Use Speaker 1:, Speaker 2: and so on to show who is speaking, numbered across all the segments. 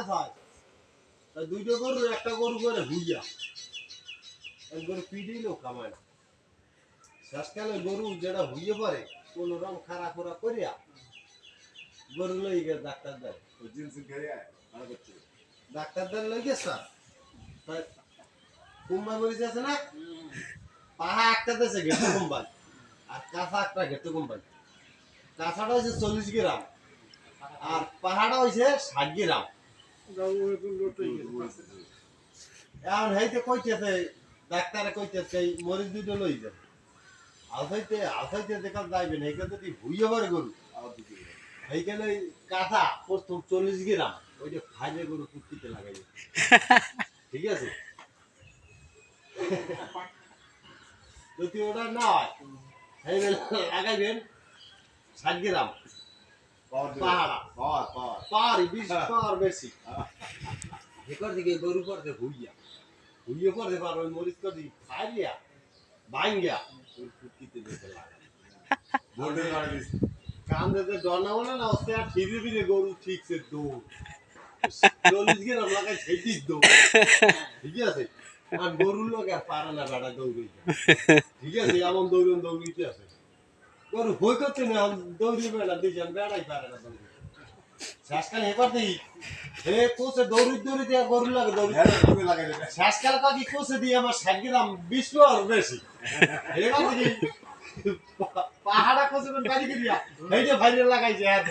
Speaker 1: কাজ হয়। তা দুইটা গরু একটা গরু করে হুইয়া এক গরু পিডিল কামায় না শেষকালে গরু যেটা হুইয়ে পড়ে কোন রং খারাপ খোরা করিয়া গরু লই গে ডাক্তার দেয়। ডাক্তার লই গে স্যার। কুম্বাই মরিচ আছে না? পাহা একটা দেশে ঘেটে আর কাঁচা একটা ঘেটে কুম্বাই। কাঁচাটা হচ্ছে চল্লিশ গ্রাম। আর পাহাড়া হয়েছে ষাট গ্রাম। এখন হেইতে কইতেছে, ডাক্তারে কইতেছে, এই মরিচ দুটো লই যান আলসাইতে আলসাইতে দেখা যাইবেন এইখানে যদি ভুইয়ে পারে গরু এইখানে কাঁথা, প্রথম চল্লিশ গ্রাম, ওইটা ফাইলে গরু কুর্তিতে লাগাইবে ঠিক আছে? যদি ওটা না হয় লাগাইবেন ষাট গ্রাম। পাহাড়া বিশ বেশি দিকে গরু পড়তে ভুইয়া ভুইয়ে পড়তে পারো মরিচ ভাঙ্গিয়া ডনা বলে না আর ফিরে ফিরে গরু ঠিকছে দৌড় চল্লিশ গ্রাম লাগাই সেটিস দৌড় ঠিক আছে আর গরুর লোক আর পারে না বেড়া দৌড়ে ঠিক আছে এমন দৌড়ন দৌড়িতে আছে গরু বই করতে না দৌড়িবে না দিয়েছেন বেড়াই পারে না দৌড়ি শেষকালে এবার হে কোসে দৌড়ি দৌড়ি দিয়ে গরু লাগে দৌড়ি।
Speaker 2: হ্যাঁ তুমি লাগাই
Speaker 1: কাকি কোসে দিয়ে আমার ষাট গ্রাম বিশ পাওয়ার বেশি। এবার দেখি পাহাড়া কোসে বাড়ি করিয়া এই যে ভাইরে লাগাইছে হ্যাঁ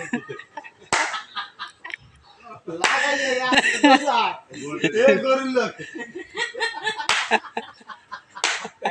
Speaker 1: লাগাইছে হ্যাঁ গরুর লোক।